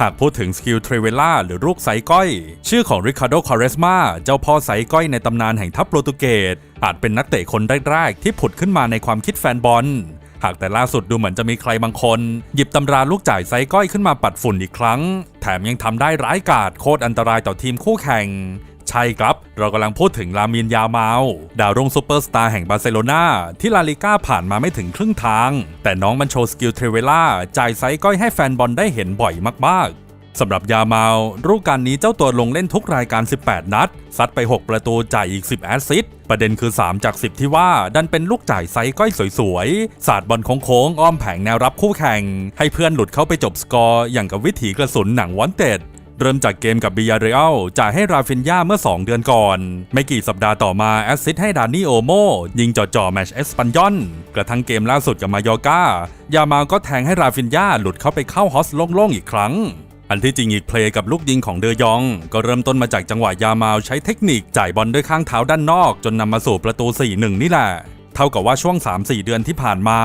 หากพูดถึงสกิลเทรเวล่าหรือลูกไซก้อย ชื่อของริคาร์โดคาเรสมาเจ้าพ่อไซก้อยในตำนานแห่งทัพโปรตุเกสอาจเป็นนักเตะคนแรกๆ ที่ผุดขึ้นมาในความคิดแฟนบอล หากแต่ล่าสุดดูเหมือนจะมีใครบางคน หยิบตำราลูกจ่ายไซก้อยขึ้นมาปัดฝุ่นอีกครั้ง แถมยังทำได้ร้ายกาจโคตรอันตรายต่อทีมคู่แข่ง ใช่ครับ เรากำลังพูดถึงลามินยาเมาลดาวรุ่งซูเปอร์สตาร์แห่งบาร์เซโลนาที่ลาลิก้าผ่านมาไม่ถึงครึ่งทาง แต่น้องมันโชว์สกิลเทรเวล่าจ่ายไซก้อยให้แฟนบอลได้เห็นบ่อยมากๆสำหรับยาเมาลรูปการนี้เจ้าตัวลงเล่นทุกรายการ 18 นัด ซัดไป 6 ประตูจ่ายอีก 10 แอสซิสต์ประเด็นคือ 3 จาก 10 ที่ว่า ดันเป็นลูกจ่ายไซก้อยสวยๆ สาดบอลโค้งๆ อ้อมแผงแนวรับคู่แข่ง ให้เพื่อนหลุดเข้าไปจบสกอร์ อย่างกับวิถีกระสุนหนังวอนเต็ด เริ่มจากเกมกับบิยาเรอัลจ่ายให้ราฟินยาเมื่อ 2 เดือนก่อน ไม่กี่สัปดาห์ต่อมาแอสซิสต์ให้ดานี่โอโมยิงจ่อๆแมชเอสปันยอน กระทั่งเกมล่าสุดกับมายอกายามาก็แทงให้ราฟินยาหลุดเข้าไปเข้าฮอสโล่งๆอีกครั้งอันที่จริงอีกเพลย์กับลูกยิงของเดยอง ก็เริ่มต้นมาจากจังหวะยามาใช้เทคนิคจ่ายบอลด้วยข้างเท้าด้านนอก จนนำมาสู่ประตู 4-1 นี่แหละ เท่ากับว่าช่วง 3-4 เดือนที่ผ่านมา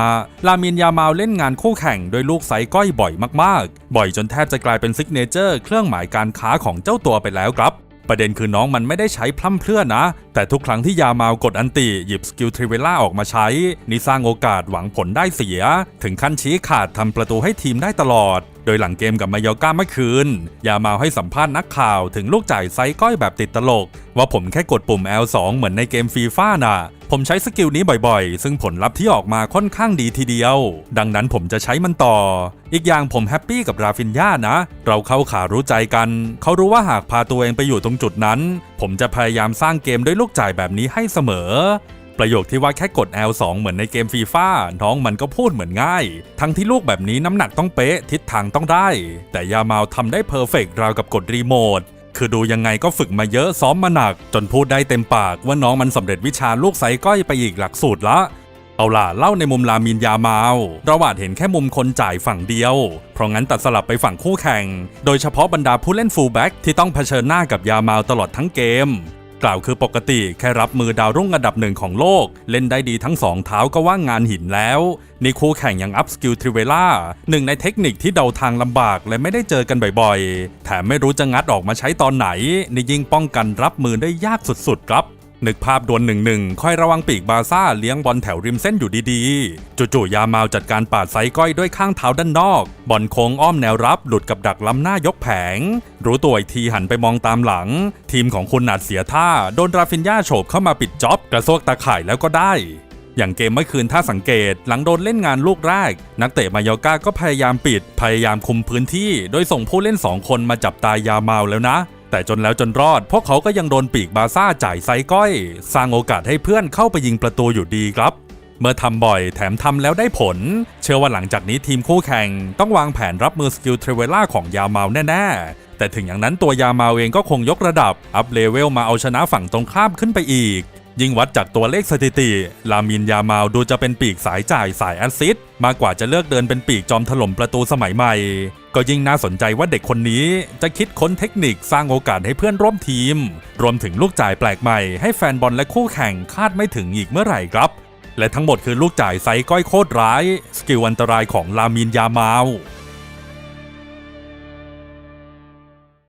ลามินยามาลเล่นงานคู่แข่งด้วยลูกไซก้อยบ่อยมากๆ บ่อยจนแทบจะกลายเป็นซิกเนเจอร์เครื่องหมายการค้าของเจ้าตัวไปแล้วครับประเด็นคือน้องมันไม่ได้ใช้พล่ำเพลื่อนนะแต่ทุกครั้งที่ยามาวกดอันติ หยิบสกิลทริเวล่าออกมาใช้ นี่สร้างโอกาสหวังผลได้เสีย ถึงขั้นชี้ขาดทำประตูให้ทีมได้ตลอด โดยหลังเกมกับมายอก้าเมื่อคืน ยามาวให้สัมภาษณ์นักข่าวถึงลูกจ่ายไซก้อยแบบติดตลก ว่าผมแค่กดปุ่ม L2 เหมือนในเกมฟีฟ่าน่ะ ผมใช้สกิลนี้บ่อยๆ ซึ่งผลลัพธ์ที่ออกมาค่อนข้างดีทีเดียว ดังนั้นผมจะใช้มันต่อ อีกอย่างผมแฮปปี้กับราฟินยานะ เราเข้าขารู้ใจกัน เขารู้ว่าหากพาตัวเองไปอยู่ตรงจุดนั้น ผมจะพยายามสร้างเกมด้วยลูกจ่ายแบบนี้ให้เสมอ ประโยคที่ว่าแค่กด L2 เหมือนในเกมฟีฟ่าน้องมันก็พูดเหมือนง่าย ทั้งที่ลูกแบบนี้น้ำหนักต้องเป๊ะทิศทางต้องได้ แต่ยามาทำได้เพอร์เฟกราวกับกดรีโมท คือดูยังไงก็ฝึกมาเยอะซ้อมมาหนัก จนพูดได้เต็มปากว่าน้องมันสำเร็จวิชาลูกไซก้อยไปอีกหลักสูตรละเอาล่ะเล่าในมุมลามินยามาวระหว่าจเห็นแค่มุมคนจ่ายฝั่งเดียว เพราะงั้นตัดสลับไปฝั่งคู่แข่ง โดยเฉพาะบรรดาผู้เล่นฟูลแบ็กที่ต้องเผชิญหน้ากับยามาวตลอดทั้งเกม กล่าวคือปกติแค่รับมือดาวรุ่งอันดับหนึ่งของโลก เล่นได้ดีทั้งสองเท้าก็ว่างงานหินแล้วในคู่แข่งยังอัพสกิลทริเวล่าหนึ่งในเทคนิคที่เดาทางลำบากและไม่ได้เจอกันบ่อยๆ แถมไม่รู้จะงัดออกมาใช้ตอนไหนนี่ยิ่งป้องกันรับมือได้ยากสุดๆครับ นึกภาพดวลหนึ่งหนึ่งคอยระวังปีกบาซ่าเลี้ยงบอลแถวริมเส้นอยู่ดีๆ จู่ๆยามาวจัดการปาดไซก้อยด้วยข้างเท้าด้านนอก บอลโค้งอ้อมแนวรับหลุดกับดักล้ำหน้ายกแผง รู้ตัวอีกทีหันไปมองตามหลัง ทีมของคุณอาจเสียท่า โดนราฟินยาโฉบเข้ามาปิดจ็อบกระซวกตาข่ายแล้วก็ได้อย่างเกมเมื่อคืนถ้าสังเกตหลังโดนเล่นงานลูกแรก นักเตะมายอก้าก็พยายามปิด พยายามคุมพื้นที่ โดยส่งผู้เล่น 2 คนมาจับตายามาแล้วนะ แต่จนแล้วจนรอด พวกเขาก็ยังโดนปีกบาซ่าจ่ายไซก้อย สร้างโอกาสให้เพื่อนเข้าไปยิงประตูอยู่ดีครับ เมื่อทำบ่อยแถมทำแล้วได้ผล เชื่อว่าหลังจากนี้ทีมคู่แข่ง ต้องวางแผนรับมือสกิลเทรเวล่าของยาเมาลแน่ๆ แต่ถึงอย่างนั้นตัวยาเมาลเองก็คงยกระดับ อัพเลเวลมาเอาชนะฝั่งตรงข้ามขึ้นไปอีก ยิ่งวัดจากตัวเลขสถิติ ลามินยามาลดูจะเป็นปีกสายจ่ายสายแอสซิสต์มากกว่าจะเลือกเดินเป็นปีกจอมถล่มประตูสมัยใหม่ ก็ยิ่งน่าสนใจว่าเด็กคนนี้จะคิดค้นเทคนิคสร้างโอกาสให้เพื่อนร่วมทีม รวมถึงลูกจ่ายแปลกใหม่ให้แฟนบอลและคู่แข่งคาดไม่ถึงอีกเมื่อไหร่ครับ และทั้งหมดคือลูกจ่ายไซก้อยโคตรร้าย สกิลอันตรายของลามินยามาล